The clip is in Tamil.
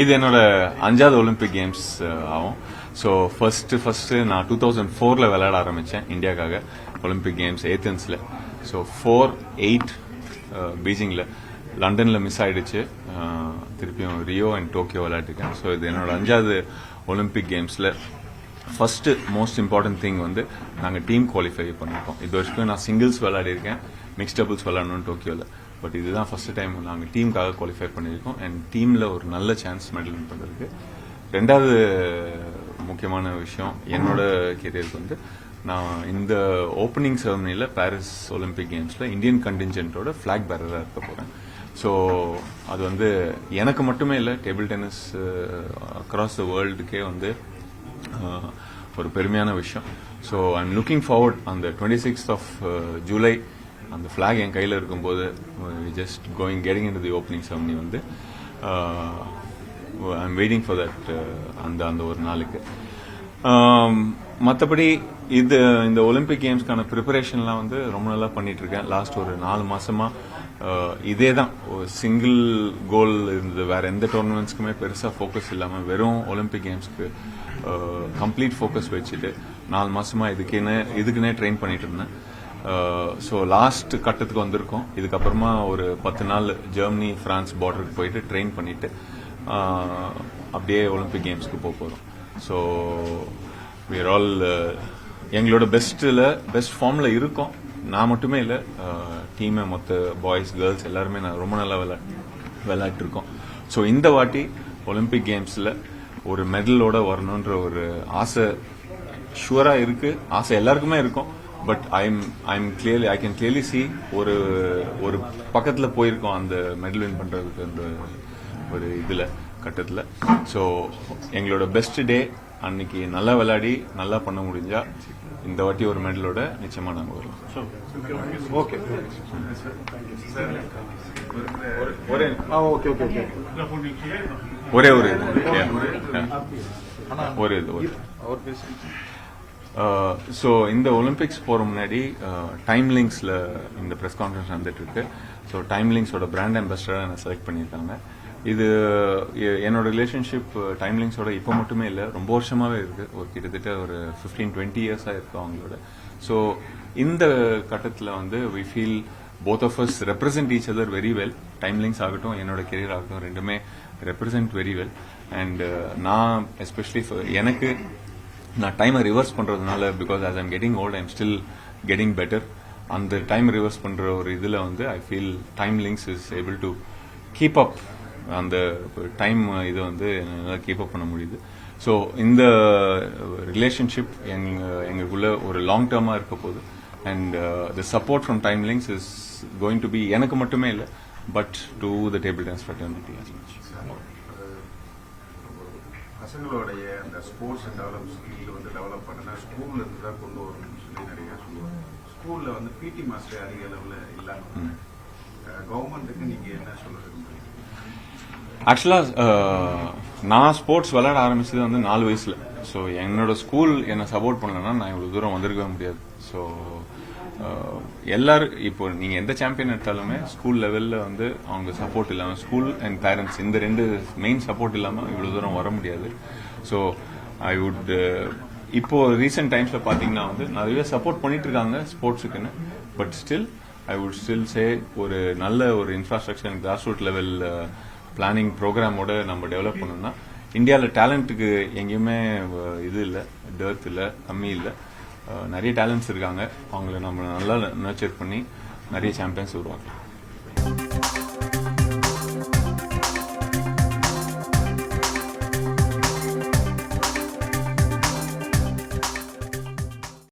இது என்னோட அஞ்சாவது ஒலிம்பிக் கேம்ஸ் uh, ஆகும். ஸோ ஃபர்ஸ்ட் ஃபர்ஸ்ட் நான் டூ தௌசண்ட் ஃபோரில் விளையாட ஆரம்பித்தேன் இந்தியாக்காக ஒலிம்பிக் கேம்ஸ் ஏத்தன்ஸில் ஸோ ஃபோர் எயிட் பீஜிங்கில் லண்டனில் மிஸ் ஆகிடுச்சு திருப்பியும் ரியோ அண்ட் டோக்கியோ விளையாட்டுக்கேன் ஸோ இது என்னோட அஞ்சாவது ஒலிம்பிக் கேம்ஸில் ஃபஸ்ட்டு மோஸ்ட் இம்பார்ட்டன்ட் திங் வந்து நாங்கள் டீம் குவாலிஃபை பண்ணியிருக்கோம் இது வரைக்கும் நான் சிங்கிள்ஸ் விளையாடிருக்கேன் மிக்ஸ் டபுள்ஸ் விளையாடணும் டோக்கியோவில் பட் இதுதான் ஃபர்ஸ்ட் டைம் நாங்கள் டீமுக்காக குவாலிஃபை பண்ணியிருக்கோம். அண்ட் டீமில் ஒரு நல்ல சான்ஸ் மெடல் வின் பண்ணுறதுக்கு ரெண்டாவது முக்கியமான விஷயம் என்னோட கெரியருக்கு வந்து நான் இந்த ஓப்பனிங் செரமனியில் பாரிஸ் ஒலிம்பிக் கேம்ஸில் இந்தியன் கண்டிஞ்சென்ட்டோட ஃபிளாக் பேரராக இருக்க போகிறேன் ஸோ அது வந்து எனக்கு மட்டுமே இல்லை டேபிள் டென்னிஸ் அக்ராஸ் த வேர்ல்டுக்கே வந்து uh, ஒரு பெருமையான விஷயம். ஸோ ஐம் லுக்கிங் ஃபார்வர்ட் அந்த டுவெண்ட்டி சிக்ஸ்த் ஆஃப் ஜூலை அந்த ஃப்ளாக் என் கையில் இருக்கும்போது just going getting in the opening ceremony வந்து I am waiting for that அந்த அந்த ஒரு நாளுக்கு. Um, மற்றபடி இது இந்த ஒலிம்பிக் கேம்ஸ்க்கான ப்ரிப்பரேஷன்லாம் வந்து ரொம்ப நல்லா பண்ணிட்டு இருக்கேன் லாஸ்ட் ஒரு நாலு மாசமா uh, இதே தான். சிங்கிள் கோல் இருந்தது. வேற எந்த டோர்னமெண்ட்ஸ்க்குமே பெருசாக ஃபோக்கஸ் இல்லாமல் வெறும் ஒலிம்பிக் கேம்ஸ்க்கு கம்ப்ளீட் ஃபோக்கஸ் வச்சுட்டு நாலு மாசமா இதுக்குன்னு இதுக்குன்னே ட்ரெயின் பண்ணிட்டு இருந்தேன் Uh, ஸோ லாஸ்ட் கட்டத்துக்கு வந்திருக்கோம். இதுக்கப்புறமா ஒரு பத்து நாள் ஜெர்மனி ஃப்ரான்ஸ் பார்டருக்கு போயிட்டு ட்ரெயின் பண்ணிட்டு uh, அப்படியே ஒலிம்பிக் கேம்ஸ்க்கு போக போகிறோம் ஸோ விர் ஆல் எங்களோட பெஸ்ட்டில் பெஸ்ட் ஃபார்மில் இருக்கோம். நான் மட்டுமே இல்லை டீமை uh, மொத்த பாய்ஸ் கேர்ள்ஸ் எல்லாருமே நான் ரொம்ப நல்லா விளையா விளையாட்டுருக்கோம் ஸோ இந்த வாட்டி ஒலிம்பிக் கேம்ஸில் ஒரு மெடலோட வரணுன்ற ஒரு ஆசை ஷுவராக இருக்குது ஆசை எல்லாருக்குமே இருக்கும். But I'm I'm clearly I can clearly see ஒரு ஒரு பக்கத்துல போயிருக்கோம் அந்த மெடல் வின் பண்றதுக்கு அந்த ஒரு இதுல கட்டத்துல. ஸோ எங்களோட பெஸ்ட் டே அன்னைக்கு நல்லா விளையாடி நல்லா பண்ண முடிஞ்சா இந்த வாட்டி ஒரு மெடலோட நிச்சயமா நாங்க வருவோம். ஓகே ஒரே ஆ ஓகே ஓகே ஓகே ஒரே ஒரு இது. ஒரு இது ஒரு Uh, ஸோ இந்த ஒலிம்பிக்ஸ் போகிற முன்னாடி uh, டைம் லிங்க்ஸில் இந்த ப்ரெஸ் கான்ஃபரன்ஸ் நடந்துட்டு இருக்கு ஸோ டைம் லிங்க்ஸோட பிராண்ட் அம்பாசிடராக என்னை செலக்ட் பண்ணியிருக்காங்க. இது என்னோட ரிலேஷன்ஷிப் டைம் லிங்ஸோட இப்போ மட்டுமே இல்லை ரொம்ப வருஷமாகவே இருக்கு. ஒரு கிட்டத்தட்ட ஒரு ஃபிஃப்டீன் டுவெண்ட்டி இயர்ஸாக இருக்குது அவங்களோட. ஸோ இந்த கட்டத்தில் வந்து we feel both of us represent each other very well time links ஆகட்டும் என்னோட கெரியர் ஆகட்டும் ரெண்டுமே ரெப்ரசென்ட் வெரி வெல் அண்ட் நான் எஸ்பெஷலி எனக்கு நான் டைமை ரிவர்ஸ் பண்றதுனால because as I'm getting old I'm still getting better அந்த டைம் ரிவர்ஸ் பண்ணுற ஒரு இதில் வந்து I feel time links is able to keep up அந்த டைம் இது வந்து என்னால் கீப் அப் பண்ண முடியுது. ஸோ இந்த ரிலேஷன்ஷிப் எங்கள் எங்களுக்குள்ள ஒரு லாங் டேர்மாக இருக்க போகுது. And the support from time links is going to be எனக்கு மட்டுமே இல்லை but to the table tennis fraternity as. பசங்களுடைய அந்த ஸ்போர்ட்ஸ் டெவலப் ஸ்கில் வந்து டெவலப் பண்ணனா ஸ்கூல்ல இருந்து தான் கொண்டு வரணும்னு சொல்லி நிறைய சொல்லுவாங்க. ஸ்கூல்ல வந்து பிடி மாஸ்டர் அதிக அளவுல இல்லாம கவர்மெண்ட்டுக்கு நீங்க என்ன சொல்ல விரும்புறீங்க ஆக்சுவலாக நான் ஸ்போர்ட்ஸ் விளையாட ஆரம்பிச்சது வந்து நாலு வயசுல. ஸோ என்னோட ஸ்கூல் என்னை சப்போர்ட் பண்ணலன்னா நான் இவ்வளோ தூரம் வந்திருக்கவே முடியாது. ஸோ எல்லாரும் இப்போ நீங்க எந்த சாம்பியன் எடுத்தாலுமே ஸ்கூல் லெவல்ல வந்து அவங்க சப்போர்ட் இல்லாம ஸ்கூல் அண்ட் பேரண்ட்ஸ் இந்த ரெண்டு மெயின் சப்போர்ட் இல்லாம இவ்வளவு தூரம் வர முடியாது. ஸோ ஐ வுட் இப்போ ரீசெண்ட் டைம்ஸ்ல பாத்தீங்கன்னா வந்து நிறைய சப்போர்ட் பண்ணிட்டு இருக்காங்க ஸ்போர்ட்ஸுக்குன்னு but still I would still say ஒரு நல்ல ஒரு infrastructure grass root level planning ப்ரோக்ராமோட நம்ம டெவலப் பண்ணோம்னா இந்தியாவில் டேலண்ட்டுக்கு எங்கேயுமே இது இல்லை டர்த் இல்லை கம்மி இல்லை. நிறைய டேலண்ட்ஸ் இருக்காங்க. அவங்கள நம்ம நல்லா நர்ச்சர் பண்ணி நிறைய சாம்பியன்ஸ் உருவாக்கலாம்.